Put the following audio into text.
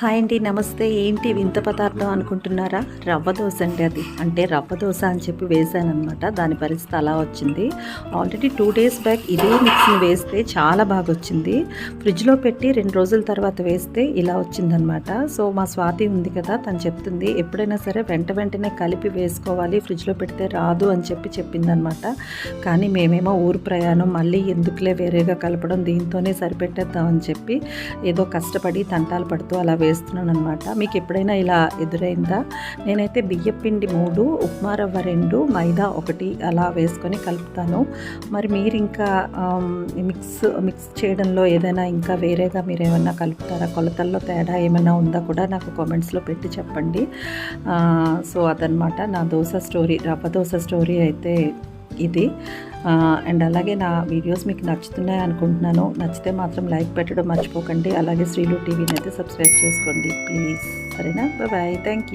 Hi అండి నమస్తే. ఏంటి వింత పదార్థం అనుకుంటున్నారా? రవ్వ దోశ అండి అది. అంటే రవ్వ దోశ అని చెప్పి వేసానమాట దాని పరిస్థితి అలా వచ్చింది. ఆల్రెడీ టూ డేస్ బ్యాక్ ఇదే మిక్స్ని వేస్తే చాలా బాగా వచ్చింది ఫ్రిడ్జ్లో పెట్టి రెండు రోజుల తర్వాత వేస్తే ఇలా వచ్చిందనమాట సో మా స్వాతి ఉంది కదా తను చెప్తుంది ఎప్పుడైనా సరే వెంట వెంటనే కలిపి వేసుకోవాలి. ఫ్రిడ్జ్లో పెడితే రాదు అని చెప్పి చెప్పిందనమాట కానీ మేమేమో ఊరు ప్రయాణం మళ్ళీ ఎందుకులే వేరేగా కలపడం దీంతోనే సరిపెట్టేద్దామని చెప్పి ఏదో కష్టపడి తంటాలు పడుతూ అలా వేస్తున్నాను అనమాట మీకు ఎప్పుడైనా ఇలా ఎదురైందా? నేనైతే బియ్యం పిండి మూడు ఉప్మా రవ్వ రెండు మైదా ఒకటి అలా వేసుకొని కలుపుతాను. మరి మీరు ఇంకా మిక్స్ మిక్స్ చేయడంలో ఏదైనా ఇంకా వేరేగా మీరు ఏమైనా కలుపుతారా? కొలతల్లో తేడా ఏమైనా ఉందా కూడా నాకు కామెంట్స్లో పెట్టి చెప్పండి. సో అదనమాట నా దోశ స్టోరీ రవ్వ దోశ స్టోరీ అయితే ఇది. అండ్ అలాగే నా వీడియోస్ మీకు నచ్చుతున్నాయి అనుకుంటున్నాను. నచ్చితే మాత్రం లైక్ పెట్టడం మర్చిపోకండి. అలాగే శ్రీలు టీవీని అయితే సబ్స్క్రైబ్ చేసుకోండి. ప్లీజ్. సరేనా? Bye thank you